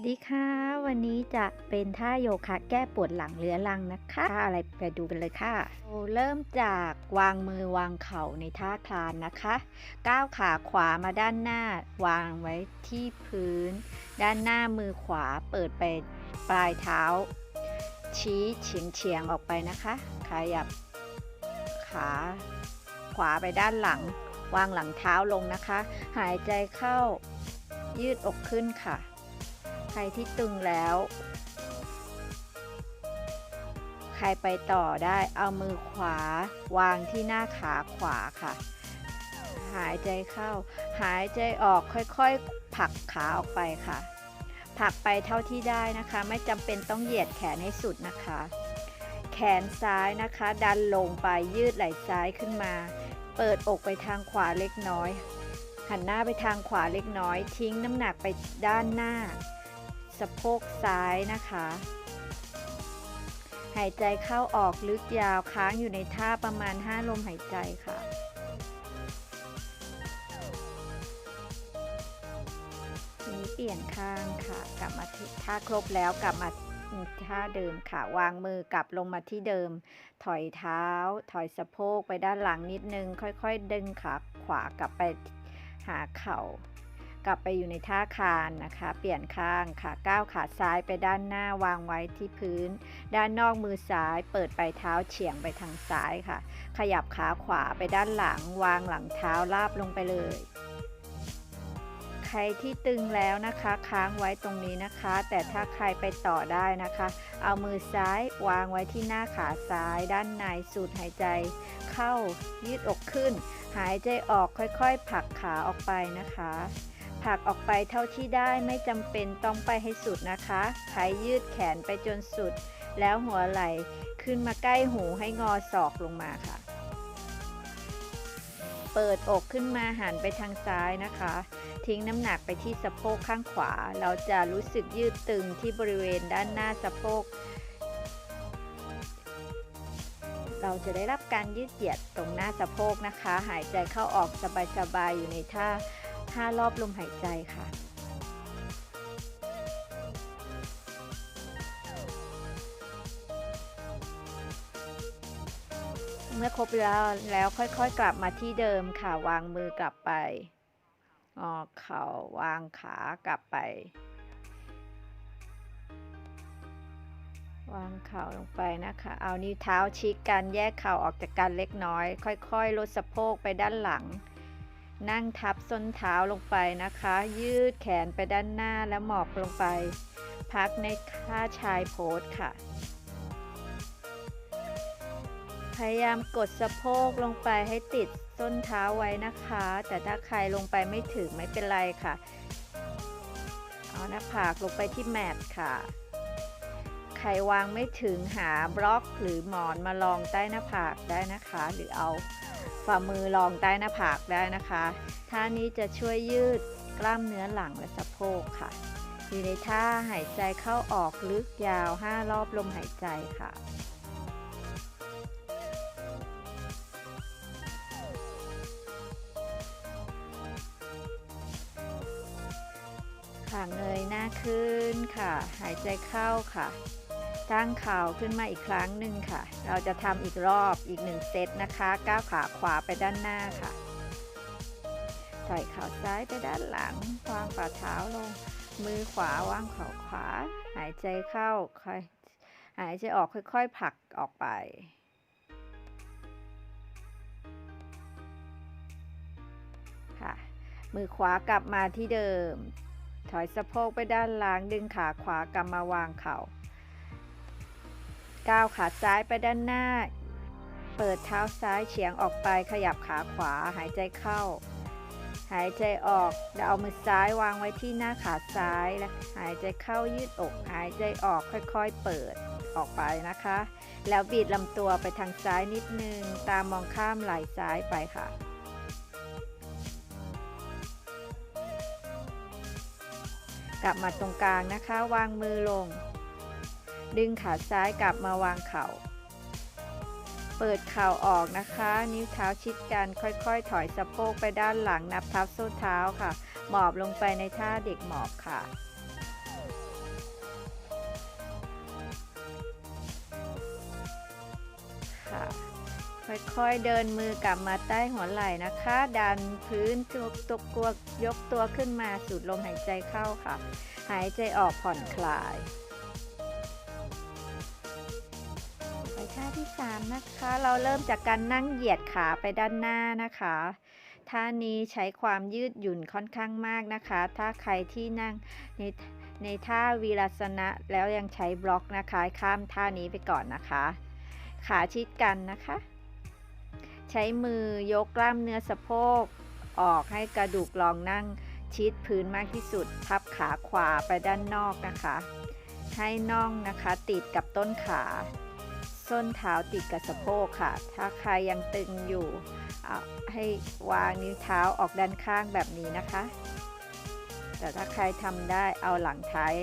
สวัสดีค่ะ วันนี้จะเป็นท่าโยคะแก้ปวดหลังเรื้อรังนะคะท่าอะไรไปดูกันเลยค่ะ เริ่มจากวางมือวางเข่าในท่าคลานนะคะ ก้าวขาขวามาด้านหน้าวางไว้ที่พื้น ด้านหน้ามือขวาเปิดไปปลายเท้า ชี้เฉียงเฉียงออกไปนะคะขยับขาขวาไปด้านหลัง วางหลังเท้าลงนะคะ หายใจเข้ายืดอกขึ้นค่ะ รที่ตึงแล้วใครไปต่อได้เอามือขวาวางที่หน้าขาขวาค่ะ หายใจเข้า หายใจออกค่อยๆผลักขาออกไปค่ะผลักไปเท่าที่ได้นะคะ ไม่จำเป็นต้องเหยียดแขนให้สุดนะคะ แขนซ้ายนะคะ ดันลงไปยืดไหล่ซ้ายขึ้นมา เปิดอกไปทางขวาเล็กน้อย หันหน้าไปทางขวาเล็กน้อย ทิ้งน้ำหนักไปด้านหน้า สะโพกซ้ายนะคะ หายใจเข้าออกลึกยาวค้างอยู่ในท่าประมาณ 5 ลมหายใจค่ะ ทีนี้เปลี่ยนข้างค่ะ กลับมาที่ท่าครบแล้วกลับมาท่าเดิมค่ะ วางมือกลับลงมาที่เดิม ถอยเท้า ถอยสะโพกไปด้านหลังนิดนึง ค่อยๆ ดึงขาขวากลับไปหาเข่า กลับไปอยู่ในท่าคานนะคะ เปลี่ยนข้างค่ะก้าวขาซ้ายไปด้านหน้าวางไว้ที่พื้น ด้านนอกมือซ้ายเปิดไปเท้าเฉียงไปทางซ้ายค่ะ ขยับขาขวาไปด้านหลัง วางหลังเท้าราบลงไปเลย ใครที่ตึงแล้วนะคะ ค้างไว้ตรงนี้นะคะ แต่ถ้าใครไปต่อได้นะคะ เอามือซ้ายวางไว้ที่หน้าขาซ้าย ด้านในสูดหายใจ เข้ายืดอกขึ้น หายใจออกค่อยๆผลักขาออกไปนะคะ ผักออกไปเท่าที่ได้ไม่จำเป็นต้องไปให้สุดนะคะใช้ยืดแขนไปจนสุด แล้วหัวไหล่ขึ้นมาใกล้หูให้งอศอกลงมาค่ะ เปิดอกขึ้นมาหันไปทางซ้ายนะคะ ทิ้งน้ำหนักไปที่สะโพกข้างขวา เราจะรู้สึกยืดตึงที่บริเวณด้านหน้าสะโพก เราจะได้รับการยืดเหยียดตรงหน้าสะโพกนะคะ หายใจเข้าออกสบายๆอยู่ในท่า 5 รอบลมหายใจค่ะ เมื่อครบแล้วแล้วค่อยๆกลับมาที่เดิมค่ะ วางมือกลับไปงอเข่าวางขากลับไป วางเข่าลงไปนะคะ เอานิ้วเท้าชี้กันแยกเข่าออกจากกันเล็กน้อย ค่อย ๆ ลดสะโพกไปด้านหลัง นั่งทับส้นเท้าลงไปนะคะ ยืดแขนไปด้านหน้าแล้วหมอบลงไป พักในท่าชายโพสค่ะ พยายามกดสะโพกลงไปให้ติดส้นเท้าไว้นะคะ แต่ถ้าใครลงไปไม่ถึงไม่เป็นไรค่ะ เอาหน้าผากลงไปที่แมทค่ะ ใครวางไม่ถึงหาบล็อกหรือหมอนมาลองใต้หน้าผากได้นะคะ หรือเอา ฝ่ามือรองใต้หน้าผากได้นะคะท่านี้จะช่วยยืดกล้ามเนื้อหลังและสะโพกค่ะ อยู่ในท่าหายใจเข้าออกลึกยาว 5 รอบลมหายใจค่ะค่ะเงยหน้าขึ้นค่ะ หายใจเข้าค่ะ ตั้งเข่าขึ้นมาอีกครั้งหนึ่งค่ะ เราจะทำอีกรอบอีกหนึ่งเซตนะคะก้าวขาขวาไปด้านหน้าค่ะถอยเข่าซ้ายไปด้านหลัง วางฝ่าเท้าลง มือขวาวางเข่าขวา หายใจเข้าค่อยหายใจออกค่อยๆผลักออกไป ค่ะ มือขวากลับมาที่เดิม ถอยสะโพกไปด้านหลังดึงขาขวากลับมาวางเข่า ก้าวขาซ้ายไปด้านหน้า เปิดเท้าซ้ายเฉียงออกไปขยับขาขวาหายใจเข้า หายใจออกแล้วเอามือซ้ายวางไว้ที่หน้าขาซ้ายแล้วหายใจเข้ายืดอก หายใจออกค่อยๆ เปิดออกไปนะคะ แล้วบีดลำตัวไปทางซ้ายนิดนึง ตามมองข้ามไหล่ซ้ายไปค่ะกลับมาตรงกลางนะคะ วางมือลง ดึงขาซ้ายกลับมาวางเขา่า เปิดเข่าออกนะคะ นิ้วเท้าชิดกันค่อยๆ ถอยสะโพกไปด้านหลังนับทับส้นเท้าค่ะ หมอบลงไปในท่าเด็กหมอบค่ะค่อยๆเดินมือกลับมาใต้หัวไหล่นะคะ ดันพื้นยกตัวกวยกตัวขึ้นมาสูดลมหายใจเข้าค่ะ หายใจออกผ่อนคลาย ท่าที่ 3 นะคะ เราเริ่มจากการนั่งเหยียดขาไปด้านหน้านะคะท่านี้ใช้ความยืดหยุ่นค่อนข้างมากนะคะ ถ้าใครที่นั่งในในท่าวีรัสนะแล้วยังใช้บล็อกนะคะ ข้ามท่านี้ไปก่อนนะคะ ขาชิดกันนะคะ ใช้มือยกกล้ามเนื้อสะโพกออกให้กระดูกรองนั่งชิดพื้นมากที่สุดพับขาขวาไปด้านนอกนะคะ ให้น่องนะคะติดกับต้นขา ส้นเท้าติดกับสะโพกค่ะ ถ้าใครยังตึงอยู่เอาให้วางนิ้วเท้าออกด้านข้างแบบนี้นะคะ แต่ถ้าใครทำได้เอาหลังท้าย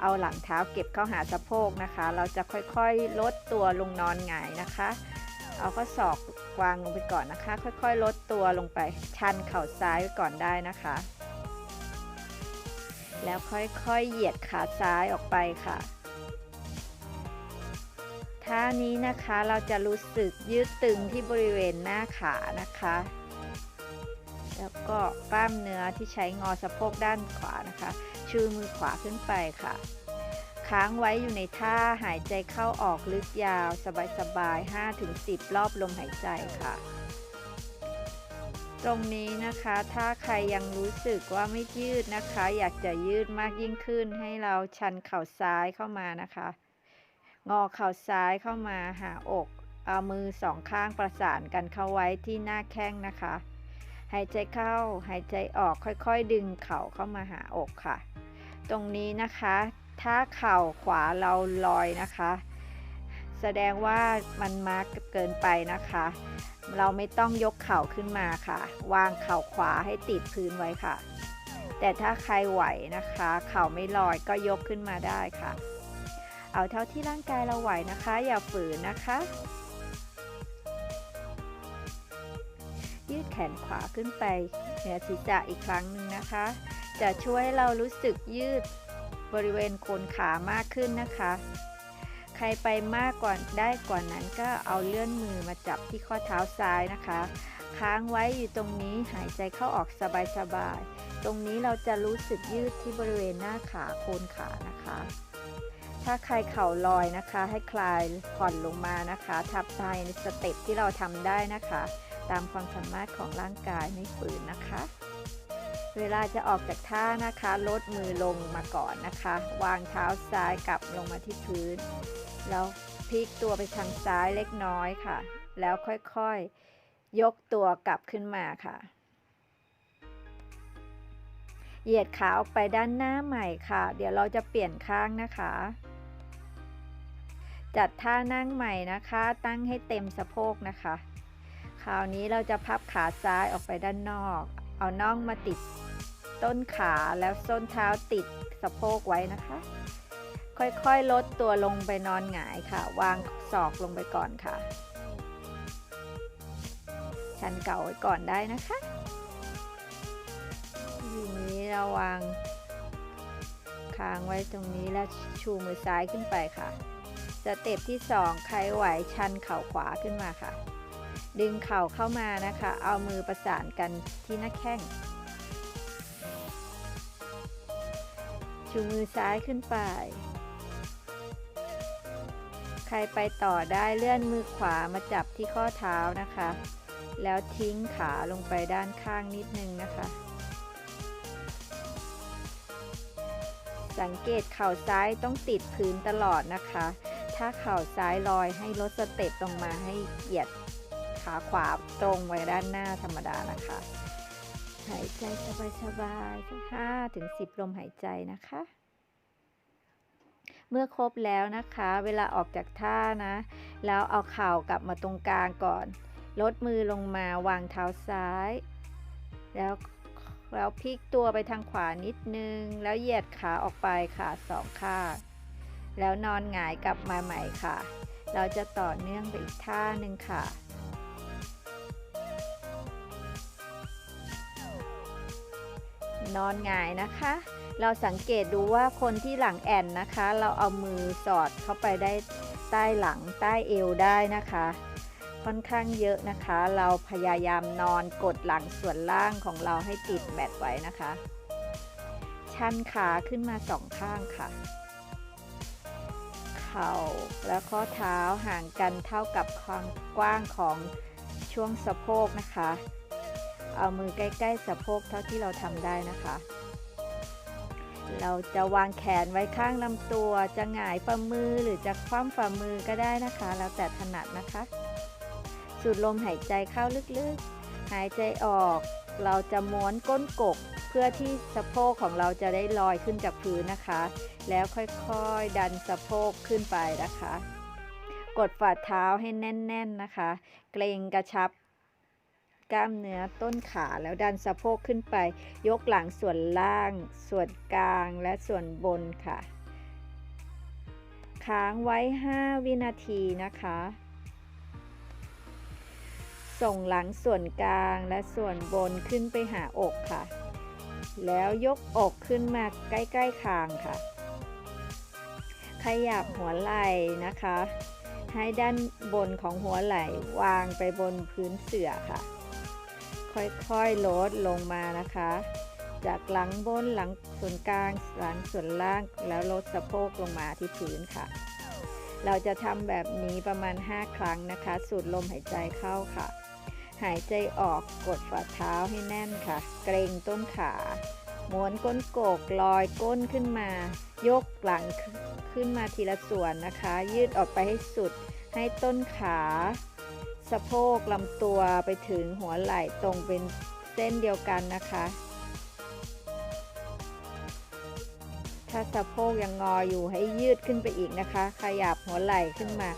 เอาหลังเท้าเก็บเข้าหาสะโพกนะคะ เราจะค่อยๆลดตัวลงนอนหงายนะคะ เอาข้อศอกวางลงไปก่อนนะคะ ค่อยๆ ลดตัวลงไป ชันเข่าซ้ายไว้ก่อนได้นะคะ แล้วค่อยๆ เหยียดขาซ้ายออกไปค่ะ ท่านี้นะคะเราจะรู้สึกยืดตึงที่บริเวณหน้าขานะคะ แล้วก็กล้ามเนื้อที่ใช้งอสะโพกด้านขวานะคะ ชูมือขวาขึ้นไปค่ะ ค้างไว้อยู่ในท่าหายใจเข้าออกลึกยาว สบายๆ 5-10 รอบลมหายใจค่ะ ตรงนี้นะคะถ้าใครยังรู้สึกว่าไม่ยืดนะคะ อยากจะยืดมากยิ่งขึ้นให้เราชันเข่าซ้ายเข้ามานะคะ งอเข่าซ้ายเข้ามาหาอก เอามือสองข้างประสานกันเข้าไว้ที่หน้าแข้งนะคะ หายใจเข้า หายใจออกค่อยๆ ดึงเข่าเข้ามาหาอกค่ะ ตรงนี้นะคะ ถ้าเข่าขวาเราลอยนะคะ แสดงว่ามันมากเกินไปนะคะ เราไม่ต้องยกเข่าขึ้นมาค่ะ วางเข่าขวาให้ติดพื้นไว้ค่ะ แต่ถ้าใครไหวนะคะ เข่าไม่ลอยก็ยกขึ้นมาได้ค่ะ เอาเท่าที่ร่างกายเราไหวนะคะ อย่าฝืนนะคะ ยืดแขนขวาขึ้นไปเหนือศีรษะอีกครั้งหนึ่งนะคะ จะช่วยให้เรารู้สึกยืดบริเวณโคนขามากขึ้นนะคะ ใครไปมากกว่าได้กว่านั้นก็เอาเลื่อนมือมาจับที่ข้อเท้าซ้ายนะคะ ค้างไว้อยู่ตรงนี้หายใจเข้าออกสบายๆ ตรงนี้เราจะรู้สึกยืดที่บริเวณหน้าขาโคนขานะคะ ถ้าใครเข่าลอยนะคะ ให้คลายผ่อนลงมานะคะ ทับใจในสเต็ปที่เราทำได้นะคะ ตามความสามารถของร่างกายไม่ฝืนนะคะ เวลาจะออกจากท่านะคะ ลดมือลงมาก่อนนะคะ วางเท้าซ้ายกลับลงมาที่พื้น แล้วพลิกตัวไปทางซ้ายเล็กน้อยค่ะ แล้วค่อยๆ ยกตัวกลับขึ้นมาค่ะเหยียดขาออกไปด้านหน้าใหม่ค่ะ เดี๋ยวเราจะเปลี่ยนข้างนะคะ จัดท่านั่งใหม่นะคะ ตั้งให้เต็มสะโพกนะคะ คราวนี้เราจะพับขาซ้ายออกไปด้านนอก เอาน่องมาติดต้นขาแล้วส้นเท้าติดสะโพกไว้นะคะ ค่อยๆลดตัวลงไปนอนหงายค่ะ วางศอกลงไปก่อนค่ะ ชันเก่าไว้ก่อนได้นะคะทีนี้เราวางค้างไว้ตรงนี้แล้วชูมือซ้ายขึ้นไปค่ะ สเต็ปที่ 2 ใครไหวชันเข่าขวาขึ้นมาค่ะ ดึงเข่าเข้ามานะคะ เอามือประสานกันที่หน้าแข้ง ชูมือซ้ายขึ้นไป ใครไปต่อได้เลื่อนมือขวามาจับที่ข้อเท้านะคะ แล้วทิ้งขาลงไปด้านข้างนิดนึงนะคะ สังเกตเข่าซ้ายต้องติดพื้นตลอดนะคะ ถ้าเข่าซ้ายลอยให้ลดสเต็ปลงมาให้เหยียดขาขวาตรงไว้ด้านหน้าธรรมดานะคะ หายใจสบายๆสักห้าถึงสิบลมหายใจนะคะ เมื่อครบแล้วนะคะ เวลาออกจากท่านะ แล้วเอาเข่ากลับมาตรงกลางก่อน ลดมือลงมาวางเท้าซ้าย แล้วแล้วพลิกตัวไปทางขวานิดนึง แล้วเหยียดขาออกไปขาสองข้าง แล้วนอนหงายกลับมาใหม่ค่ะ เราจะต่อเนื่องไปอีกท่าหนึ่งค่ะนอนหงายนะคะ เราสังเกตดูว่าคนที่หลังแอนนะคะ เราเอามือสอดเข้าไปได้ใต้หลังใต้เอวได้นะคะ ค่อนข้างเยอะนะคะ เราพยายามนอนกดหลังส่วนล่างของเราให้ติดแบตไว้นะคะ ชันขาขึ้นมาสองข้างค่ะ ข่า และข้อเท้าห่างกันเท่ากับความกว้างของช่วงสะโพกนะคะ เอามือใกล้ๆสะโพกเท่าที่เราทำได้นะคะ เราจะวางแขนไว้ข้างลำตัว จะหงายฝ่ามือหรือจะคว่ำฝ่ามือก็ได้นะคะ แล้วแต่ถนัดนะคะ สูดลมหายใจเข้าลึกๆ หายใจออก เราจะม้วนก้นกบ พื่อที่สะโพกของเราจะได้ลอยขึ้นจากพื้นนะคะ แล้วค่อยๆดันสะโพกขึ้นไปนะคะ กดฝ่าเท้าให้แน่นๆนะคะ เกรงกระชับ กล้ามเนื้อต้นขาแล้วดันสะโพกขึ้นไป ยกหลังส่วนล่าง ส่วนกลางและส่วนบนค่ะ ค้างไว้ 5 วินาทีนะคะส่งหลังส่วนกลางและส่วนบนขึ้นไปหาอกค่ะ แล้วยกอกขึ้นมาใกล้ๆคางค่ะ ขยับหัวไหล่นะคะ ให้ด้านบนของหัวไหล่วางไปบนพื้นเสื่อค่ะ ค่อยๆลดลงมานะคะ จากหลังบนหลังส่วนกลางหลังส่วนล่างแล้วลดสะโพกลงมาที่พื้นค่ะ เราจะทำแบบนี้ประมาณ 5 ครั้งนะคะ สูดลมหายใจเข้าค่ะ หายใจออกกดฝ่าเท้าให้แน่นค่ะ เกรงต้นขาม้วนก้นโกกลอยก้นขึ้นมา ยกหลังขึ้นมาทีละส่วนนะคะ ยืดออกไปให้สุด ให้ต้นขา สะโพกลำตัวไปถึงหัวไหล่ตรงเป็นเส้นเดียวกันนะคะ ถ้าสะโพกยังงออยู่ให้ยืดขึ้นไปอีกนะคะ ขยับหัวไหล่ขึ้นมา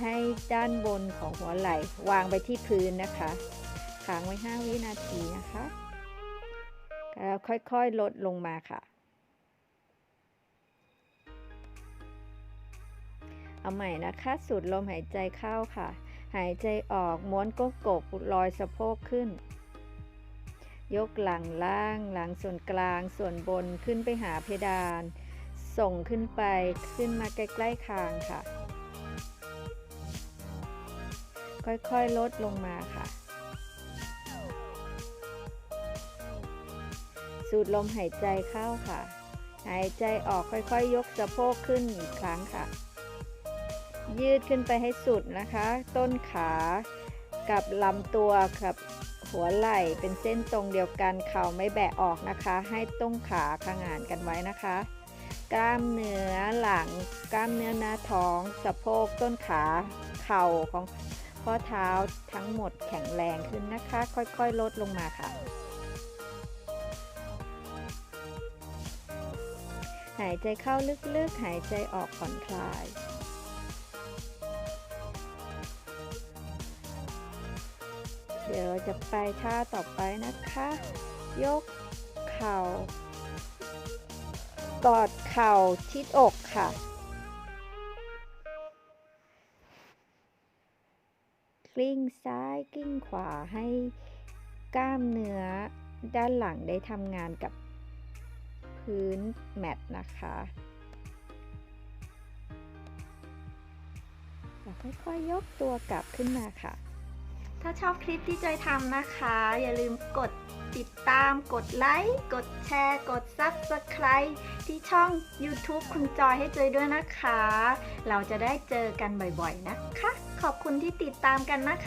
ให้ด้านบนของหัวไหล่ วางไปที่พื้นนะคะค้างไว้ 5 วินาทีนะคะ แล้วค่อยๆลดลงมาค่ะ เอาใหม่นะคะสูดลมหายใจเข้าค่ะ หายใจออกม้วนก้นกบลอยสะโพกขึ้น ยกหลังล่างหลังส่วนกลางส่วนบนขึ้นไปหาเพดาน ส่งขึ้นไปขึ้นมาใกล้ๆคางค่ะ ค่อยๆ ลดลงมาค่ะ สูดลมหายใจเข้าค่ะ หายใจออกค่อยๆยยกสะโพกขึ้นอีกครั้งค่ะ ยืดขึ้นไปให้สุดนะคะ ต้นขากับลำตัวกับหัวไหล่เป็นเส้นตรงเดียวกัน เข่าไม่แบะออกนะคะ ให้ต้นขาขางานกันไว้นะคะ กล้ามเนื้อหลัง กล้ามเนื้อหน้าท้อง สะโพกต้นขา เข่าของ ข้อเท้าทั้งหมดแข็งแรงขึ้นนะคะ ค่อยๆ ลดลงมาค่ะ หายใจเข้าลึกๆ หายใจออกผ่อนคลายเดี๋ยวเราจะไปท่าต่อไปนะคะ ยกเข่ากอดเข่าชิดอกค่ะ ลิ้งซ้ายกลิ้งขวาให้กล้ามเนื้อด้านหลังได้ทำงานกับพื้นแมตนะคะ แล้วค่อยๆยกตัวกลับขึ้นมาค่ะ ถ้าชอบคลิปที่จอยทำนะคะ อย่าลืมกดติดตามกดไลค์ กดแชร์ กด Subscribe ที่ช่อง YouTube คุณจอยให้จอยด้วยนะคะ เราจะได้เจอกันบ่อยๆนะคะ ขอบคุณที่ติดตามกันนะคะ